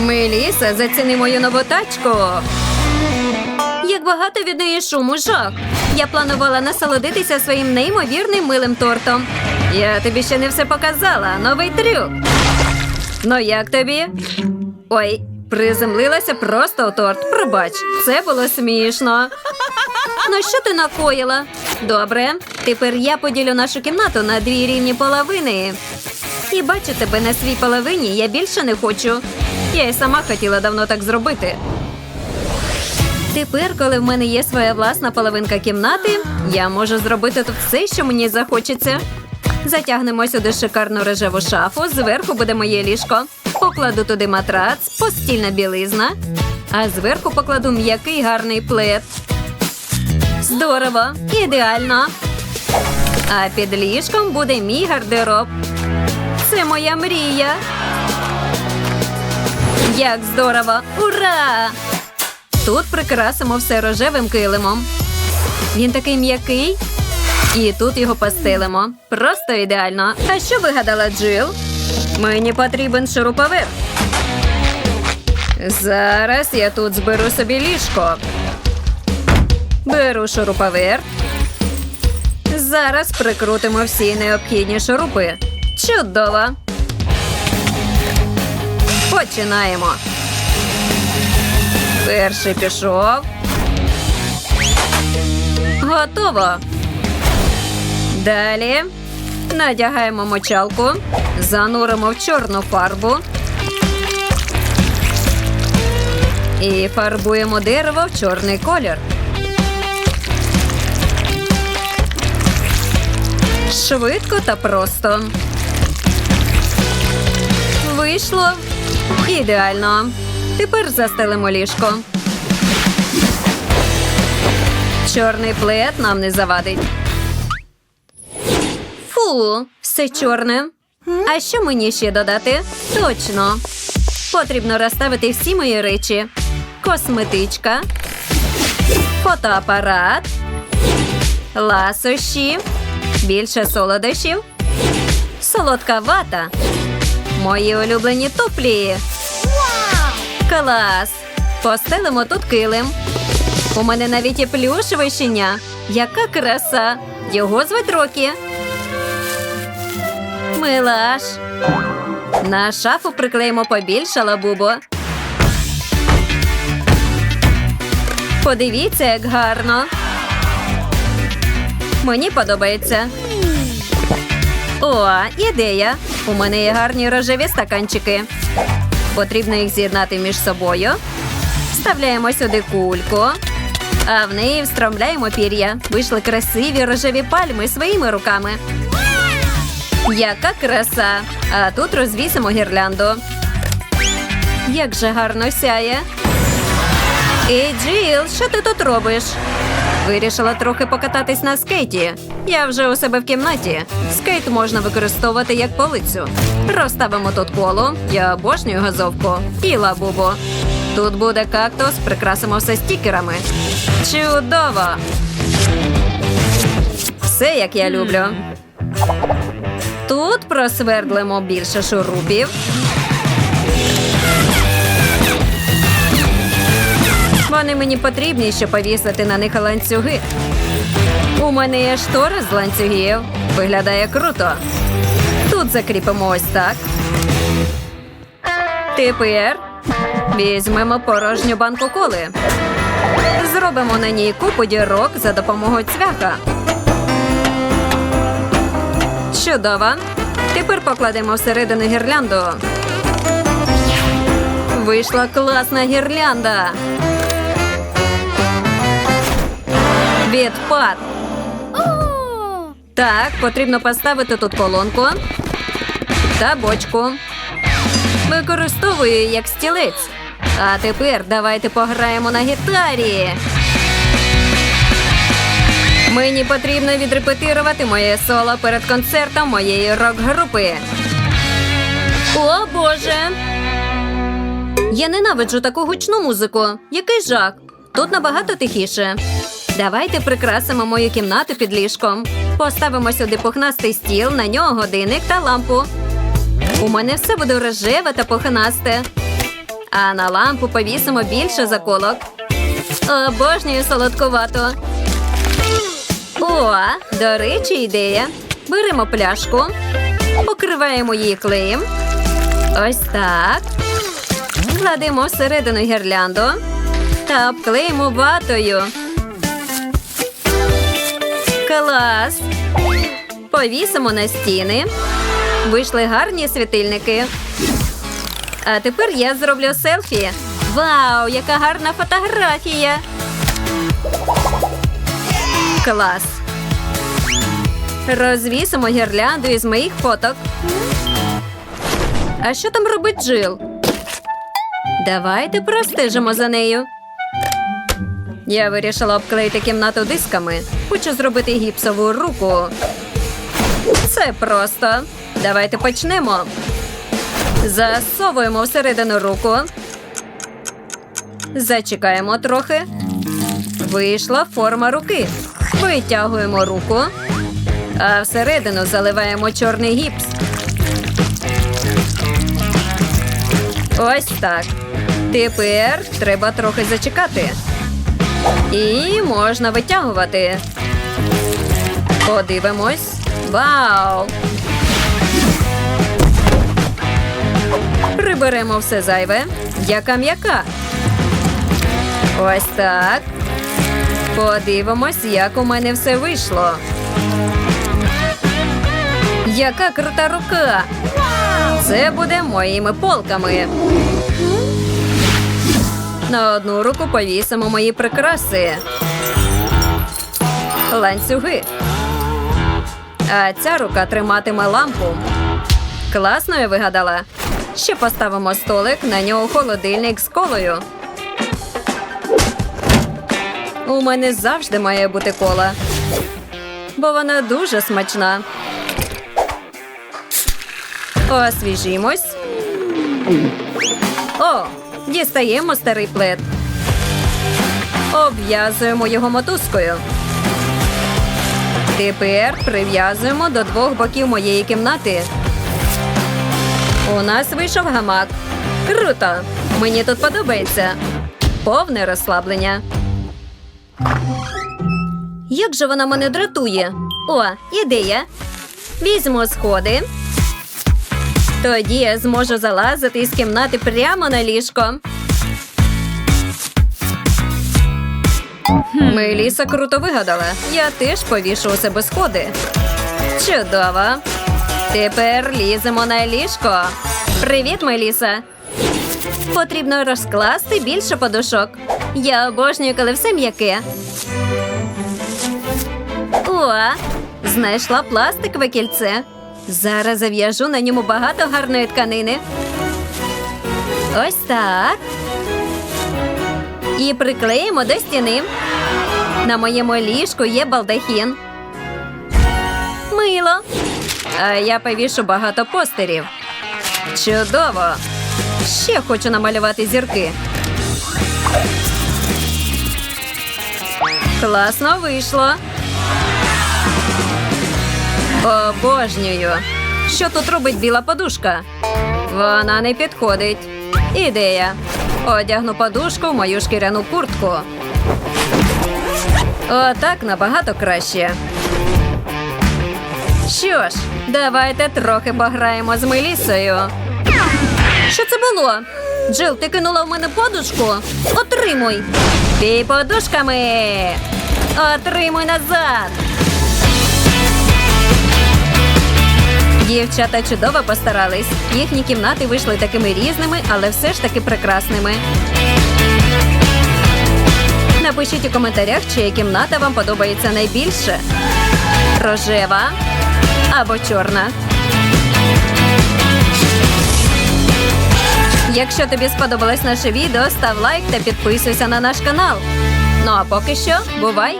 Меліса, заціни мою нову тачку. Як багато від неї шуму жах. Я планувала насолодитися своїм неймовірним милим тортом. Я тобі ще не все показала. Новий трюк. Ну як тобі? Ой, приземлилася просто у торт. Пробач, це було смішно. Ну що ти накоїла? Добре, тепер я поділю нашу кімнату на дві рівні половини. І бачу тебе на свій половині я більше не хочу. Я й сама хотіла давно так зробити. Тепер, коли в мене є своя власна половинка кімнати, я можу зробити тут все, що мені захочеться. Затягнемо сюди шикарну рожеву шафу, зверху буде моє ліжко. Покладу туди матрац, постільна білизна, а зверху покладу м'який гарний плед. Здорово, ідеально. А під ліжком буде мій гардероб. Це моя мрія. Як здорово! Ура! Тут прикрасимо все рожевим килимом. Він такий м'який. І тут його постелимо. Просто ідеально. А що вигадала Джил? Мені потрібен шуруповерт. Зараз я тут зберу собі ліжко. Беру шуруповерт. Зараз прикрутимо всі необхідні шурупи. Чудово. Починаємо. Перший пішов. Готово. Далі надягаємо мочалку, зануримо в чорну фарбу. І фарбуємо дерево в чорний колір. Швидко та просто. Вийшло. Ідеально. Тепер застелимо ліжко. Чорний плед нам не завадить. Фу, все чорне. А що мені ще додати? Точно. Потрібно розставити всі мої речі: косметичка, фотоапарат, ласощі, більше солодощів, солодка вата, мої улюблені туфлі. Клас! Постелимо тут килим. У мене навіть є плюшеве щеня. Яка краса! Його звуть Рокі. Милаш. На шафу приклеїмо побільше лабубо. Подивіться, як гарно. Мені подобається. О, ідея. У мене є гарні рожеві стаканчики. Потрібно їх з'єднати між собою. Вставляємо сюди кульку, а в неї встромляємо пір'я. Вийшли красиві рожеві пальми своїми руками. Яка краса! А тут розвісимо гірлянду. Як же гарно сяє. Ей, Джил, що ти тут робиш? Вирішила трохи покататись на скейті. Я вже у себе в кімнаті. Скейт можна використовувати як полицю. Розставимо тут коло. Я обожнюю газовку. І лабубу. Тут буде кактус, прикрасимо все стікерами. Чудово! Все, як я люблю. Тут просвердлимо більше шурупів. Вони мені потрібні, щоб повісити на них ланцюги. У мене є штори з ланцюгів. Виглядає круто. Тут закріпимо ось так. Тепер візьмемо порожню банку коли. Зробимо на ній купу дірок за допомогою цвяха. Чудово. Тепер покладемо всередину гірлянду. Вийшла класна гірлянда. Відпад. Так, потрібно поставити тут колонку та бочку. Використовую її як стілець. А тепер давайте пограємо на гітарі. Мені потрібно відрепетирувати моє соло перед концертом моєї рок-групи. О, Боже! Я ненавиджу таку гучну музику. Який жах. Тут набагато тихіше. Давайте прикрасимо мою кімнату під ліжком. Поставимо сюди пухнастий стіл, на нього годинник та лампу. У мене все буде рожеве та пухнасте. А на лампу повісимо більше заколок. Обожнюю солодкувато. О, до речі, ідея. Беремо пляшку, покриваємо її клеєм. Ось так. Кладемо всередину гірлянду та обклеїмо ватою. Клас! Повісимо на стіни. Вийшли гарні світильники. А тепер я зроблю селфі. Вау, яка гарна фотографія! Клас! Розвісимо гірлянду із моїх фоток. А що там робить Джил? Давайте простежимо за нею. Я вирішила обклеїти кімнату дисками. Хочу зробити гіпсову руку. Це просто. Давайте почнемо. Засовуємо всередину руку. Зачекаємо трохи. Вийшла форма руки. Витягуємо руку, а всередину заливаємо чорний гіпс. Ось так. Тепер треба трохи зачекати. І можна витягувати. Подивимось. Вау! Приберемо все зайве. Яка м'яка. Ось так. Подивимось, як у мене все вийшло. Яка крута рука! Це буде моїми полками. На одну руку повісимо мої прикраси. Ланцюги. А ця рука триматиме лампу. Класно я вигадала. Ще поставимо столик, на нього холодильник з колою. У мене завжди має бути кола, бо вона дуже смачна. Освіжімось. О, дістаємо старий плед. Обв'язуємо його мотузкою. Тепер прив'язуємо до двох боків моєї кімнати. У нас вийшов гамак. Круто! Мені тут подобається. Повне розслаблення. Як же вона мене дратує? О, ідея. Візьму сходи. Тоді я зможу залазити із кімнати прямо на ліжко. Меліса круто вигадала. Я теж повішу у себе сходи. Чудово. Тепер ліземо на ліжко. Привіт, Меліса. Потрібно розкласти більше подушок. Я обожнюю, коли все м'яке. О, знайшла пластикове кільце. Зараз зав'яжу на ньому багато гарної тканини. Ось так. І приклеїмо до стіни. На моєму ліжку є балдахін. Мило. А я повішу багато постерів. Чудово! Ще хочу намалювати зірки. Класно вийшло. Обожнюю. Що тут робить біла подушка? Вона не підходить. Ідея. Одягну подушку в мою шкіряну куртку. Отак набагато краще. Що ж, давайте трохи пограємо з Мелісою. Що це було? Джил, ти кинула в мене подушку? Отримуй! Бій подушками! Отримуй назад! Дівчата чудово постарались. Їхні кімнати вийшли такими різними, але все ж таки прекрасними. Напишіть у коментарях, чия кімната вам подобається найбільше. Рожева або чорна. Якщо тобі сподобалось наше відео, став лайк та підписуйся на наш канал. Ну а поки що, бувай!